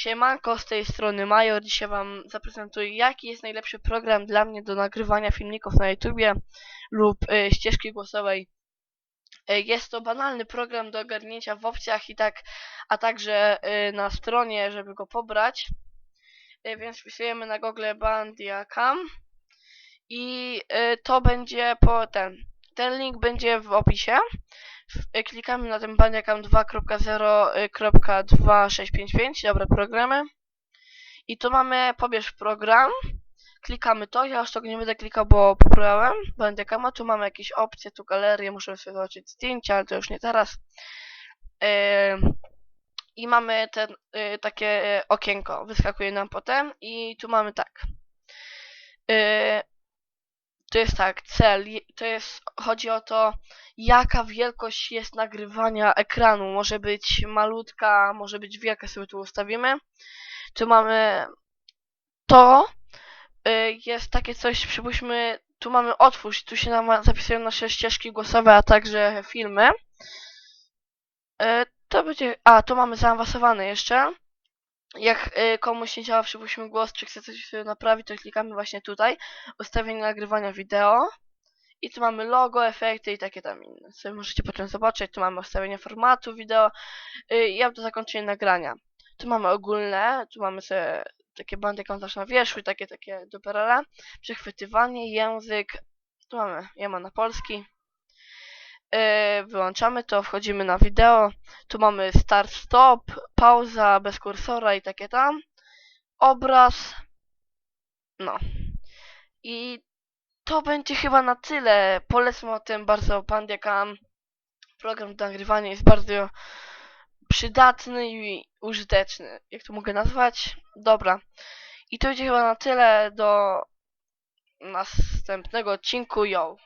Siemanko, z tej strony Major. Dzisiaj wam zaprezentuję jaki jest najlepszy program dla mnie do nagrywania filmików na YouTubie lub y, ścieżki głosowej. Y, jest to banalny program do ogarnięcia w opcjach i tak, a także y, na stronie, żeby go pobrać. Y, więc wpisujemy na Google Bandiacam i y, to będzie po ten. Ten link będzie w opisie. Y, Klikamy na ten Bandiacam 2.0.2655, dobre programy. I tu mamy pobierz program. Klikamy to, ja już tego nie będę klikał, bo pobrałem Bandiacama. Tu mamy jakieś opcje, tu galerię, muszę sobie zobaczyć zdjęcia, ale to już nie teraz. Ym, I mamy ten, takie okienko, wyskakuje nam potem i tu mamy tak. To jest tak, cel, to jest, chodzi o to, jaka wielkość jest nagrywania ekranu. Może być malutka, może być wielka, sobie tu ustawimy. Tu mamy to, y, jest takie coś, przypuśćmy, tu mamy otwórz, tu się nam zapisują nasze ścieżki głosowe, a także filmy. Y, To będzie, a, tu mamy zaawansowane jeszcze. Jak y, komuś nie działa, przypuśćmy głos, czy chce coś sobie naprawić, to klikamy właśnie tutaj, ustawienie nagrywania wideo. I tu mamy logo, efekty i takie tam inne. Sobie możecie potem zobaczyć. Tu mamy ustawienie formatu wideo. Y, I ja do zakończenia nagrania. Tu mamy ogólne, tu mamy sobie takie bandy komentarz na wierzchu i takie, takie duperele. Przechwytywanie, język. Tu mamy, ja mam na polski. Y, wyłączamy to, wchodzimy na wideo. Tu mamy start, stop, pauza, bez kursora i takie tam. Obraz. No. I to będzie chyba na tyle. Polecam o tym bardzo Bandiacam. Program do nagrywania jest bardzo przydatny i użyteczny. Jak to mogę nazwać? Dobra. I to będzie chyba na tyle do następnego odcinku. Yo.